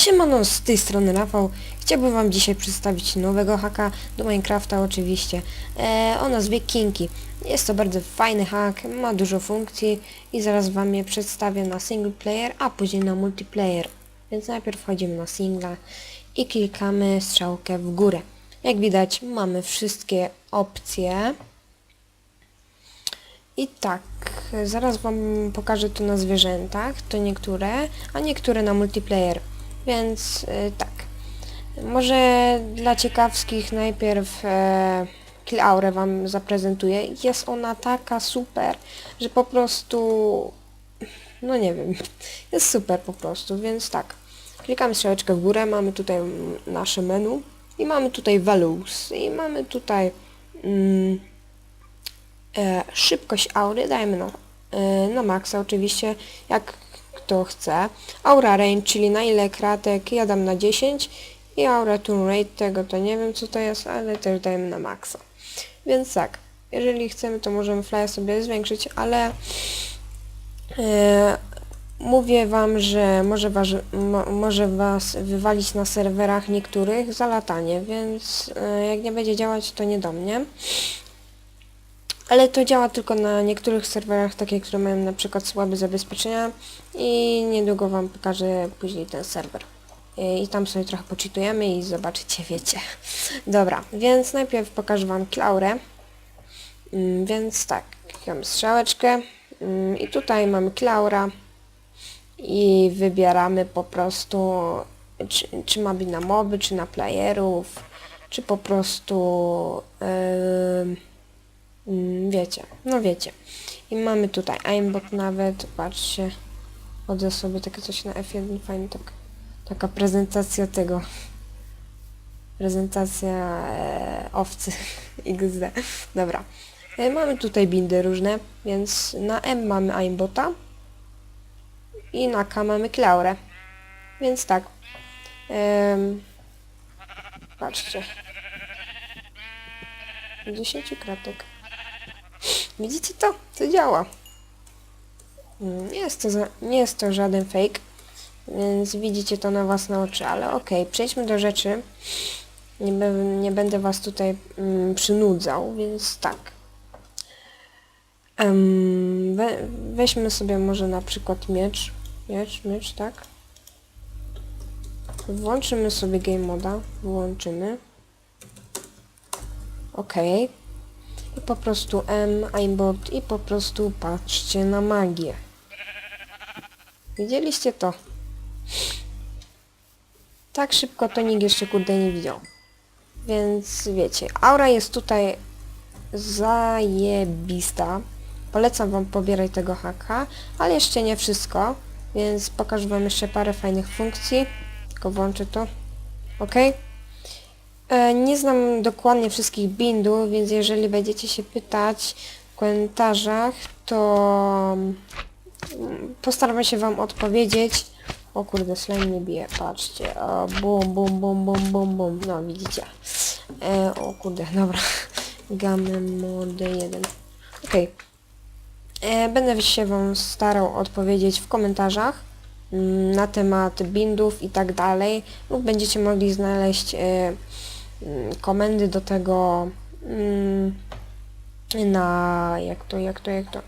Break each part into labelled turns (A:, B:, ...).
A: Siemano, z tej strony Rafał. Chciałbym wam dzisiaj przedstawić nowego haka do Minecrafta oczywiście e, o nazwie Kinki. Jest to bardzo fajny hak, ma dużo funkcji i zaraz wam je przedstawię na single player, a później na multiplayer. Więc najpierw wchodzimy na singla i klikamy strzałkę w górę. Jak widać mamy wszystkie opcje. I tak, zaraz Wam pokażę to na zwierzętach, to niektóre, a niektóre na multiplayer. Więc y, tak, może dla ciekawskich najpierw e, Kill Aurę Wam zaprezentuję. Jest ona taka super, że po prostu, no nie wiem, jest super po prostu, więc tak. Klikamy strzałeczkę w górę, mamy tutaj nasze menu i mamy tutaj values i mamy tutaj... Mm, e, szybkość aury dajemy na, e, na maksa oczywiście, jak kto chce. Aura range, czyli na ile kratek, ja dam na 10 i aura turn rate, tego to nie wiem co to jest, ale też dajemy na maksa. Więc tak, jeżeli chcemy to możemy fly sobie zwiększyć, ale e, mówię wam, że może was, mo, może was wywalić na serwerach niektórych za latanie, więc e, jak nie będzie działać to nie do mnie. Ale to działa tylko na niektórych serwerach, takie, które mają na przykład słabe zabezpieczenia i niedługo Wam pokażę później ten serwer. I tam sobie trochę poczytujemy i zobaczycie, wiecie. Dobra, więc najpierw pokażę Wam klaurę. Mm, Więc tak, klikamy strzałeczkę mm, i tutaj mamy klaura i wybieramy po prostu czy, czy ma być na moby, czy na playerów, czy po prostu Mm, wiecie, no wiecie. I mamy tutaj aimbot nawet, patrzcie. Chodzę sobie takie coś na F1, fajnie tak, taka prezentacja tego. Prezentacja e, owcy XD. Dobra. E, mamy tutaj bindy różne, więc na M mamy aimbota i na K mamy klaurę. Więc tak. Em, patrzcie. 10 kratek. Widzicie to? To działa. Mm, Nie jest to, za, nie jest to żaden fake, więc widzicie to na własne oczy, ale okej, przejdźmy do rzeczy. Nie, be, nie będę was tutaj mm, przynudzał, więc tak. Em, we, weźmy sobie może na przykład miecz. Miecz, miecz, tak. Włączymy sobie game moda. Włączymy. Okej. I po prostu M, aimbot i po prostu patrzcie na magię. Widzieliście to? Tak szybko to nikt jeszcze kurde nie widział. Więc wiecie, aura jest tutaj zajebista. Polecam wam pobierać tego haka, ale jeszcze nie wszystko, więc pokażę wam jeszcze parę fajnych funkcji. Tylko włączę to. Ok? E, Nie znam dokładnie wszystkich bindów, więc jeżeli będziecie się pytać w komentarzach, to mm, postaram się wam odpowiedzieć. O kurde, slime nie bije, patrzcie. O, bum, bum, bum, bum, bum, bum. No, widzicie. E, o kurde, dobra. Gamma mode 1. Okej. E, Będę się wam starał odpowiedzieć w komentarzach mm, na temat bindów i tak dalej. Lub będziecie mogli znaleźć e, komendy do tego mm, na jak to, jak to, jak to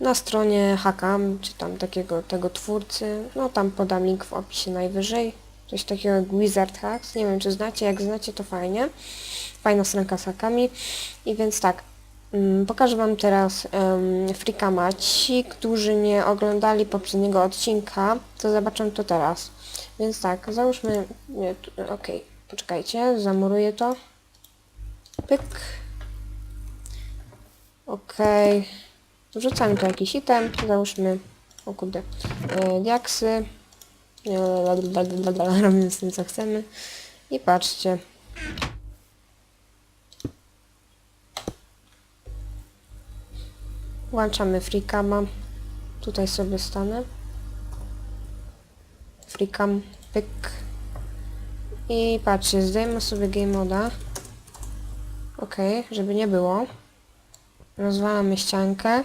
A: na stronie Hakam, czy tam takiego tego twórcy, no tam podam link w opisie najwyżej, coś takiego jak Wizard Hacks, nie wiem czy znacie, jak znacie to fajnie, fajna stronka z hakami. I więc tak, mm, pokażę wam teraz um, Freakama, ci, którzy nie oglądali poprzedniego odcinka, to zobaczą to teraz, więc tak, załóżmy, nie, okej, poczekajcie, zamuruję to, pyk, okej, Wrzucamy tu jakiś item, załóżmy, o kurde, e, diaksy, blablabla, robimy z tym co chcemy. I patrzcie. Włączamy freecama, tutaj sobie stanę, freecam, pyk i patrzcie, zdejmę sobie game moda, ok, żeby nie było. Rozwalamy ściankę.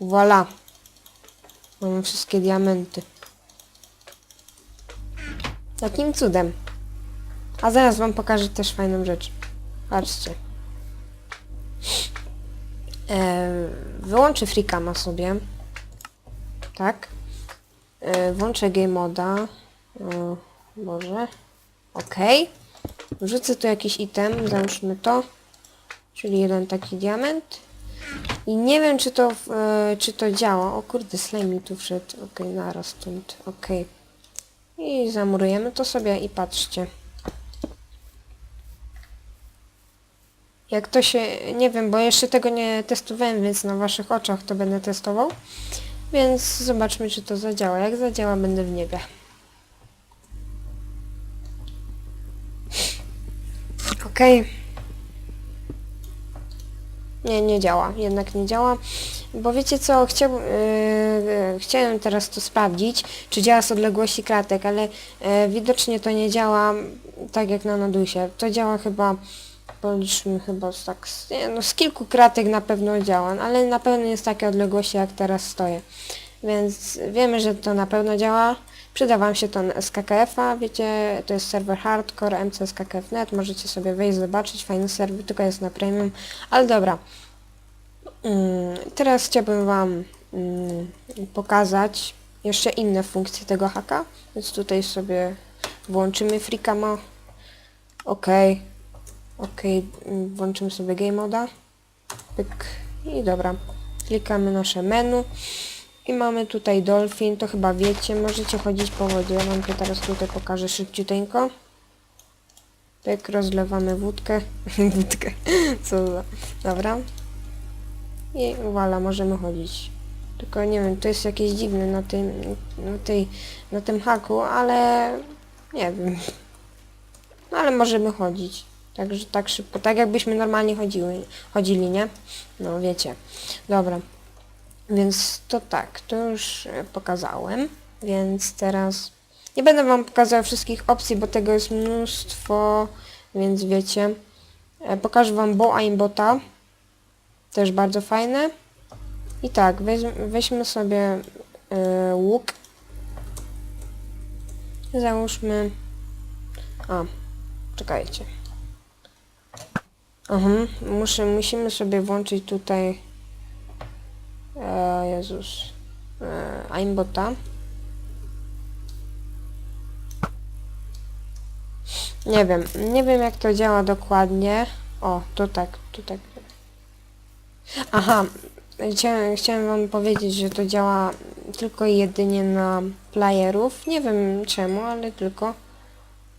A: Voila. Mamy wszystkie diamenty. Takim cudem. A zaraz wam pokażę też fajną rzecz. Patrzcie. E, wyłączę Freecama sobie. Tak. E, włączę Game Moda. O, Boże. Okej. Wrzucę tu jakiś item, załóżmy to. Czyli jeden taki diament. I nie wiem czy to, e, czy to działa. O kurde, slime mi tu wszedł. Okej, naraz stąd. Okej. I zamurujemy to sobie i patrzcie. Jak to się... Nie wiem, bo jeszcze tego nie testowałem, więc na waszych oczach to będę testował. Więc zobaczmy, czy to zadziała. Jak zadziała, będę w niebie. Okej. Nie, nie działa. Jednak nie działa. Bo wiecie co, chciał, yy, yy, chciałem teraz to sprawdzić, czy działa z odległości kratek, ale yy, widocznie to nie działa tak jak na Nadusie. To działa chyba, policzmy chyba z tak, z, nie, no z kilku kratek na pewno działa, ale na pewno jest takie odległości jak teraz stoję. Więc wiemy, że to na pewno działa. Przyda Wam się to z KKF-a, wiecie, to jest serwer hardcore, mcskKF.net, możecie sobie wejść, zobaczyć, fajny serwer, tylko jest na premium, ale dobra. Mm, Teraz chciałbym Wam mm, pokazać jeszcze inne funkcje tego haka, więc tutaj sobie włączymy FreeCama, ok, ok, mm, włączymy sobie Game Moda, pyk i dobra, klikamy nasze menu i mamy tutaj Dolphin, to chyba wiecie, możecie chodzić po wodzie, ja Wam to teraz tutaj pokażę szybciuteńko. Tak, rozlewamy wódkę, wódkę, co za, dobra. I voilà, możemy chodzić. Tylko nie wiem, to jest jakieś dziwne na tym, na tej, na tym haku, ale nie wiem. No ale możemy chodzić. Także tak szybko, tak jakbyśmy normalnie chodziły, chodzili, nie? No wiecie. Dobra. Więc to tak, to już e, pokazałem. Więc teraz nie będę wam pokazał wszystkich opcji, bo tego jest mnóstwo, więc wiecie. E, Pokażę wam bo aimbota. Też bardzo fajne. I tak, weź, weźmy sobie e, łuk. Załóżmy... A, czekajcie. Aha, muszę, musimy sobie włączyć tutaj... E, Jezus. E, aimbota. Nie wiem, nie wiem jak to działa dokładnie. O, to tak, to tak. Aha, chciałem, chciałem wam powiedzieć, że to działa tylko i jedynie na playerów. Nie wiem czemu, ale tylko...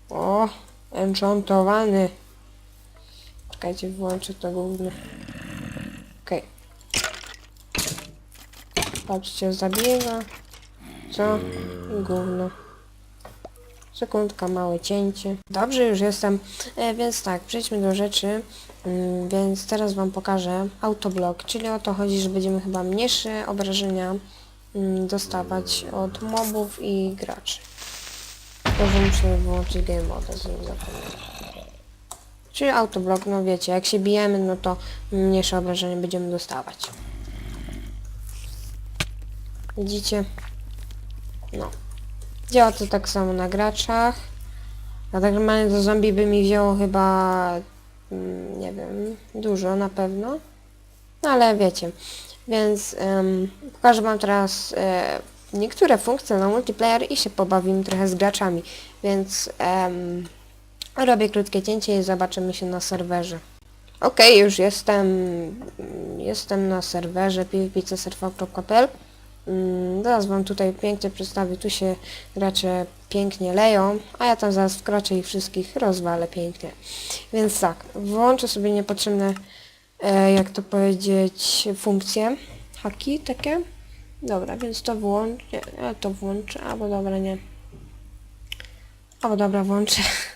A: O, enchantowany. Czekajcie, włączę to główne. Okej. Patrzcie, zabiega. Co? Gówno. Sekundka, małe cięcie. Dobrze, już jestem. E, więc tak, przejdźmy do rzeczy. Mm, więc teraz Wam pokażę autoblok, czyli o to chodzi, że będziemy chyba mniejsze obrażenia mm, dostawać od mobów i graczy. Może muszę wyłączyć game mode, z nim zapomniałem. Czyli autoblok, no wiecie, jak się bijemy, no to mniejsze obrażenia będziemy dostawać. Widzicie? No. Działa to tak samo na graczach. A tak normalnie do zombie by mi wzięło chyba, mm, nie wiem, dużo na pewno. No ale wiecie. Więc em, pokażę wam teraz e, niektóre funkcje na multiplayer i się pobawimy trochę z graczami. Więc em, robię krótkie cięcie i zobaczymy się na serwerze. Okej, już jestem, jestem na serwerze pvpcserv.pl Mm, Zaraz wam tutaj pięknie przedstawię, tu się gracze pięknie leją, a ja tam zaraz wkroczę i wszystkich rozwalę pięknie. Więc tak, włączę sobie niepotrzebne, e, jak to powiedzieć, funkcje, haki takie. Dobra, więc to wyłączę, ja to włączę, albo dobra, nie. Albo dobra, włączę.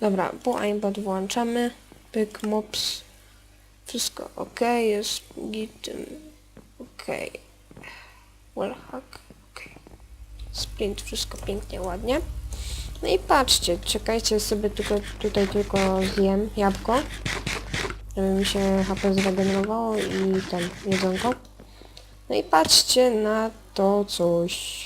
A: Dobra, po aimbot włączamy, pyk, mops, wszystko ok, jest git, ok. Wellhack. Okay. Sprint, wszystko pięknie, ładnie. No i patrzcie, czekajcie sobie tylko, tutaj tylko zjem jabłko, żeby mi się HP zregenerowało i ten jedzonko. No i patrzcie na to coś.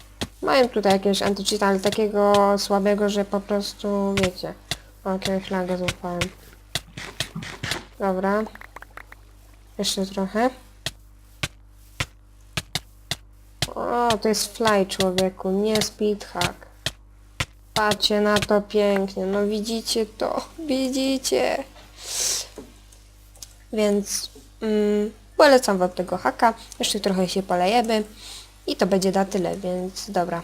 A: Mają tutaj jakiegoś anti-cheata, ale takiego słabego, że po prostu, wiecie. O, jakiegoś laga złapałem. Dobra. Jeszcze trochę. O, to jest fly człowieku, nie speedhack. Patrzcie na to pięknie, no widzicie to, widzicie. Więc mm, polecam wam tego haka, jeszcze trochę się polejemy i to będzie na tyle, więc dobra.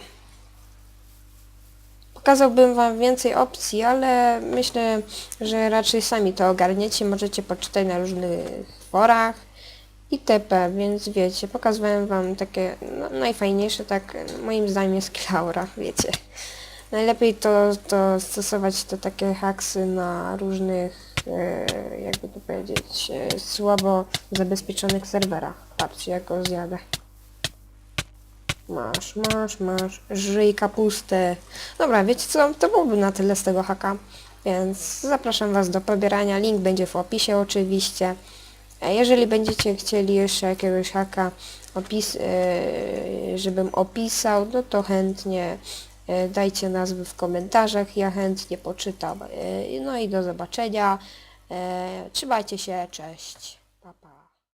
A: Pokazałbym wam więcej opcji, ale myślę, że raczej sami to ogarniecie, możecie poczytać na różnych forach itp., więc wiecie, pokazywałem wam takie no, najfajniejsze, tak moim zdaniem jest Klaura, wiecie. Najlepiej to, to stosować to takie haksy na różnych, e, jakby to powiedzieć, e, słabo zabezpieczonych serwerach. Patrzcie, jak go zjadę. Masz, masz, masz. Żyj kapustę. Dobra, wiecie co? To byłoby na tyle z tego haka. Więc zapraszam Was do pobierania. Link będzie w opisie oczywiście. Jeżeli będziecie chcieli jeszcze jakiegoś haka, opis, e, żebym opisał, no to chętnie e, dajcie nazwy w komentarzach. Ja chętnie poczytam. E, No i do zobaczenia. Trzymajcie się. Cześć.